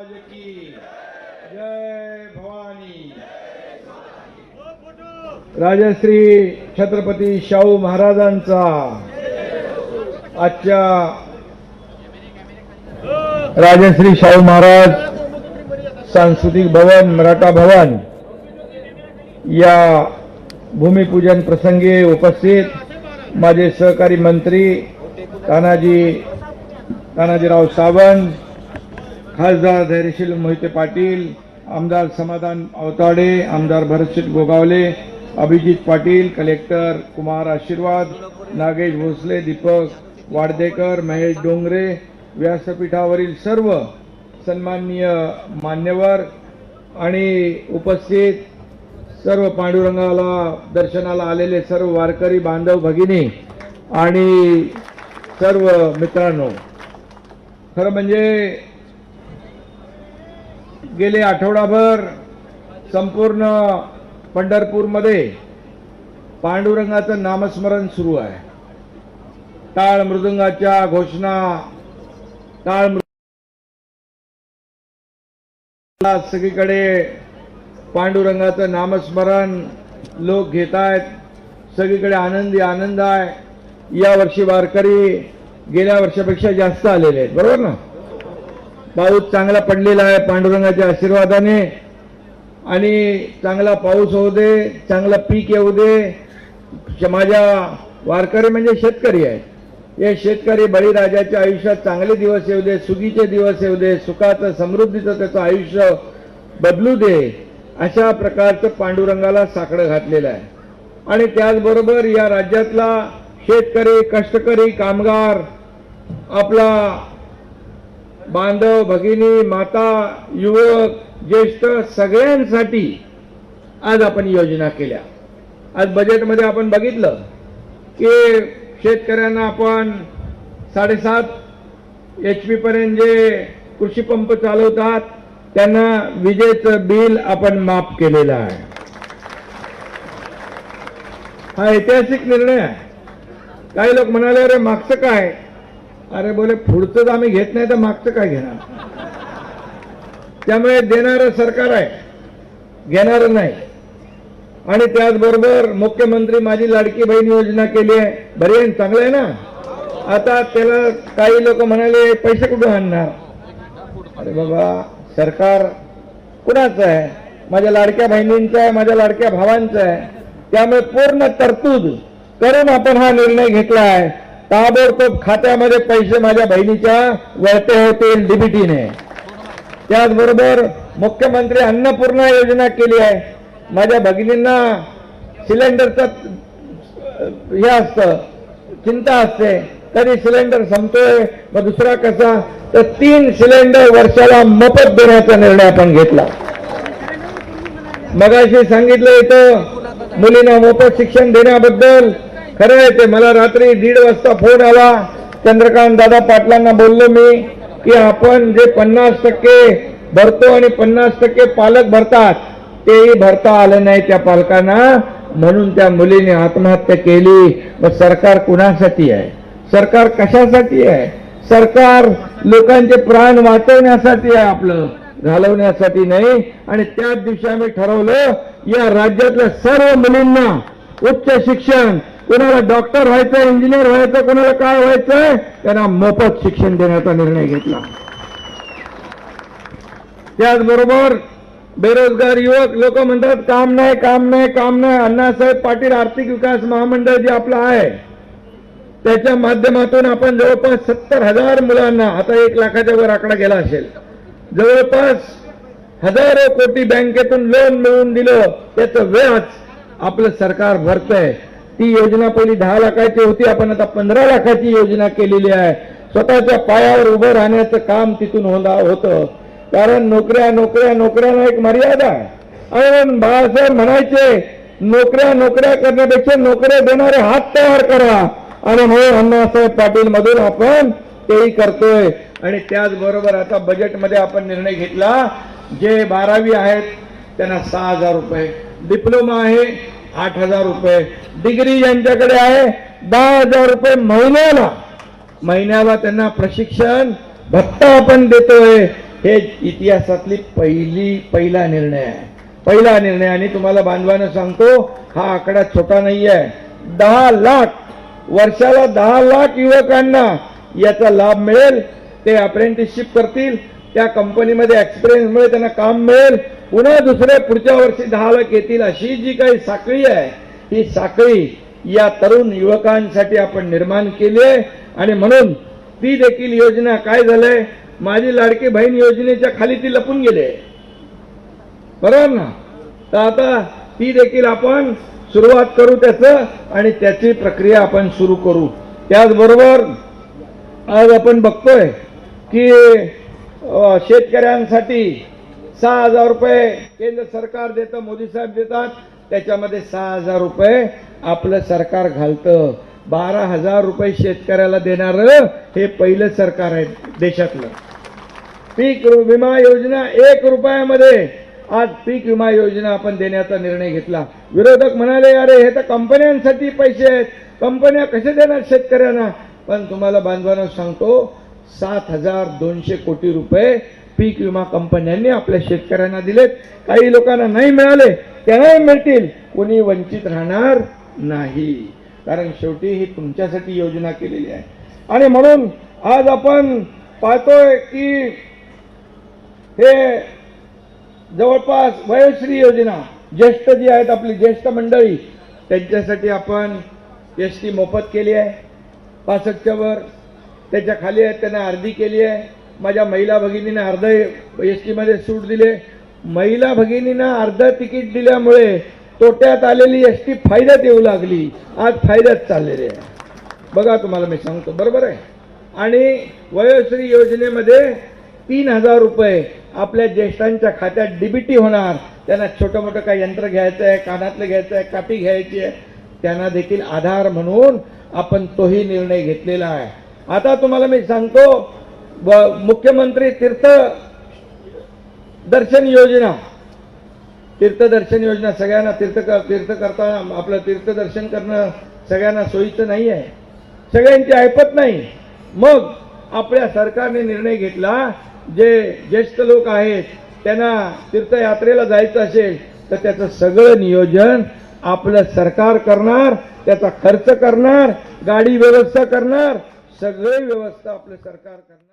महाराज की जय भवानी। राजश्री छत्रपती शाहू महाराजांचा आजच्या राजश्री शाहू महाराज सांस्कृतिक भवन मराठा भवन या भूमिपूजन प्रसंगी उपस्थित माझे सहकारी मंत्री तानाजी तानाजीराव सावंत खासदार धैर्यशील मोहिते पाटील आमदार समाधान अवताडे आमदार भरतशेठ गोगावले अभिजित पाटील कलेक्टर कुमार आशीर्वाद नागेश भोसले दीपक वाडदेकर महेश डोंगरे व्यासपीठावरील सर्व सन्माननीय मान्यवर आणि उपस्थित सर्व पांडुरंगाला दर्शनाला आलेले सर्व वारकरी बांधव भगिनी आणि सर्व मित्रांनो खरं म्हणजे गेले आठवडाभर संपूर्ण पंढरपूरमध्ये पांडुरंगाचं नामस्मरण सुरू आहे. टाळ मृदुंगाच्या घोषणा टाळ मृ- सगळीकडे पांडुरंगाचं नामस्मरण लोक घेत आहेत सगळीकडे आनंदी आनंद आहे. या वर्षी वारकरी गेल्या वर्षापेक्षा जास्त आलेले आहेत. बरोबर ना? पाऊस चांगला पडलेला आहे पांडुरंगाच्या आशीर्वादाने. आणि चांगला पाऊस होऊ दे चांगला पीक येऊ दे. माझ्या वारकरी म्हणजे शेतकरी आहे हे शेतकरी बळीराजाच्या आयुष्यात चांगले दिवस येऊ दे सुगीचे दिवस येऊ दे सुखाचं समृद्धीचं त्याचं आयुष्य बदलू दे अशा प्रकारचं पांडुरंगाला साकडं घातलेलं आहे. आणि त्याचबरोबर या राज्यातला शेतकरी कष्टकरी कामगार आपला बांधव भगिनी माता युवक ज्येष्ठ सगळ्यांसाठी आज आपण योजना केल्या. आज बजेटमध्ये आपण बघितलं की शेतकऱ्यांना आपण साडेसात एच पी पर्यंत जे कृषी पंप चालवतात त्यांना विजेचं बिल आपण माफ केलेलं आहे. हा ऐतिहासिक निर्णय आहे. काही लोक म्हणाले अरे मागचं काय? अरे बोले पुढचं आम्ही घेत नाही तर मागचं काय घेणार? त्यामुळे देणारं सरकार आहे घेणारं नाही. आणि त्याचबरोबर मुख्यमंत्री माझी लाडकी बहीण योजना केली आहे. बरी आहे चांगलं आहे ना? आता त्याला काही लोक म्हणाले पैसे कुठून आणणार? अरे बाबा सरकार कुणाचं आहे? माझ्या लाडक्या बहिणींचं आहे माझ्या लाडक्या भावांचं आहे. त्यामुळे पूर्ण तरतूद करून आपण हा निर्णय घेतला आहे. ताबडतोब खात्यामध्ये पैसे माझ्या बहिणीच्या वळते होतील डीबीटीने त्याचबरोबर मुख्यमंत्री अन्नपूर्णा योजना केली आहे. माझ्या भगिनींना सिलेंडरचं हे असतं चिंता असते. तरी सिलेंडर संपतोय मग दुसरा कसा? तर तीन सिलेंडर वर्षाला मोफत देण्याचा निर्णय आपण घेतला. मगाशी सांगितलं इथं मुलींना मोफत शिक्षण देण्याबद्दल खरं आहे ते. मला रात्री दीड वाजता फोन आला. चंद्रकांत दादा पाटलांना बोललो मी की आपण जे पन्नास टक्के भरतो आणि पन्नास टक्के पालक भरतात तेही भरता आलं नाही त्या पालकांना. म्हणून त्या मुलीने आत्महत्या केली. मग सरकार कुणासाठी आहे? सरकार कशासाठी आहे? सरकार लोकांचे प्राण वाचवण्यासाठी आहे आपलं घालवण्यासाठी नाही. आणि त्याच दिवशी आम्ही ठरवलं या राज्यातल्या सर्व मुलींना उच्च शिक्षण कोणाला डॉक्टर व्हायचं इंजिनियर व्हायचं कोणाला काय व्हायचंय त्यांना मोफत शिक्षण देण्याचा निर्णय घेतला. त्याचबरोबर बेरोजगार युवक लोक म्हणतात काम नाही काम नाही काम नाही. अण्णासाहेब पाटील आर्थिक विकास महामंडळ जे आपलं आहे त्याच्या माध्यमातून आपण जवळपास सत्तर हजार मुलांना आता एक लाखाच्या वर आकडा गेला असेल जवळपास हजारो कोटी बँकेतून लोन मिळवून दिलं त्याचं व्याज आपलं सरकार भरतंय. ती योजना पहिली दहा लाखाची होती. आपण आता पंधरा लाखाची योजना केलेली आहे. स्वतःच्या पायावर उभं राहण्याचं काम तिथून होता होतं. कारण नोकऱ्या नोकऱ्या नोकऱ्यांना एक मर्यादा आहे. आणि बाळासाहेब म्हणायचे नोकऱ्या नोकऱ्या करण्यापेक्षा नोकऱ्या देणारे हात तयार करा. आणि म्हणून अण्णासाहेब पाटील मधून आपण तेही करतोय. आणि त्याचबरोबर आता बजेटमध्ये आपण निर्णय घेतला. जे बारावी आहेत त्यांना सहा हजार रुपये. डिप्लोमा आहे आठ हजार रुपये. डिग्री ज्यांच्याकडे आहे. दहा हजार रुपये महिन्याला. महिन्याला त्यांना प्रशिक्षण भत्ता आपण देतोय. हे इतिहासातली पहिली पहिला निर्णय आहे. पहिला निर्णय आणि तुम्हाला बांधवानं सांगतो हा आकडा छोटा नाही आहे दहा लाख वर्षाला दहा लाख युवकांना याचा लाभ मिळेल. ते अप्रेंटिसशिप करतील. त्या कंपनीमध्ये एक्सपिरियन्समुळे त्यांना काम मिळेल. पुन्हा दुसरे पुढच्या वर्षी दहा लाख येतील अशी जी काही साखळी आहे ही साखळी या तरुण युवकांसाठी आपण निर्माण केली आहे. आणि म्हणून ती देखील योजना काय झालंय माझी लाडकी बहीण योजनेच्या खाली ती लपून गेले बरोबर ना? तर आता ती देखील आपण सुरुवात करू त्याचं आणि त्याची प्रक्रिया आपण सुरू करू. त्याचबरोबर आज आपण बघतोय की शेतकऱ्यांसाठी सहा हजार रुपये केंद्र सरकार देतं मोदी साहेब देतात. त्याच्यामध्ये सहा हजार रुपये आपलं सरकार घालतं. बारा हजार रुपये शेतकऱ्याला देणारं हे पहिलं सरकार आहे देशातलं. पीक विमा योजना एक रुपयामध्ये आज पीक विमा योजना आपण देण्याचा निर्णय घेतला. विरोधक म्हणाले अरे हे तर कंपन्यांसाठी पैसे आहेत. कंपन्या कसे देणार शेतकऱ्यांना? पण तुम्हाला बांधवांना सांगतो सात हजार दोनशे कोटी रुपये पीक विमा कंपन्यांनी आपल्या शेतकऱ्यांना दिलेत. काही लोकांना नाही मिळाले त्यांनाही मिळतील. कोणी वंचित राहणार नाही. कारण शेवटी ही तुमच्यासाठी योजना केलेली आहे. आणि म्हणून आज आपण पाहतोय की हे जवळपास वयोश्री योजना ज्येष्ठ जी आहेत आपली ज्येष्ठ मंडळी त्यांच्यासाठी आपण एस टी मोफत केली आहे. पासष्टच्या वर त्याच्याखाली आहेत त्यांना अर्धी केली आहे. माझ्या महिला भगिनींना अर्ध एस टीमध्ये सूट दिले. महिला भगिनींना अर्ध तिकीट दिल्यामुळे तोट्यात आलेली एस टी फायद्यात येऊ लागली. आज फायद्यात चाललेली आहे. बघा तुम्हाला मी सांगतो बरोबर आहे? आणि वयोश्री योजनेमध्ये तीन हजार रुपये आपल्या ज्येष्ठांच्या खात्यात डीबीटी होणार. त्यांना छोटं मोठं काही यंत्र घ्यायचं आहे कानातलं घ्यायचं आहे काठी घ्यायची आहे. त्यांना देखील आधार म्हणून आपण तोही निर्णय घेतलेला आहे. आता तुम्हाला मी सांगतो व मुख्यमंत्री तीर्थ दर्शन योजना. तीर्थदर्शन योजना सगळ्यांना तीर्थ तीर्थ करताना आपलं तीर्थदर्शन करणं सगळ्यांना सोयीचं नाही आहे सगळ्यांची ऐपत नाही. मग आपल्या सरकारने निर्णय घेतला जे ज्येष्ठ लोक आहेत त्यांना तीर्थयात्रेला जायचं असेल तर त्याचं सगळं नियोजन आपलं सरकार करणार त्याचा खर्च करणार गाडी व्यवस्था करणार सगळी व्यवस्था आपलं सरकार करणार.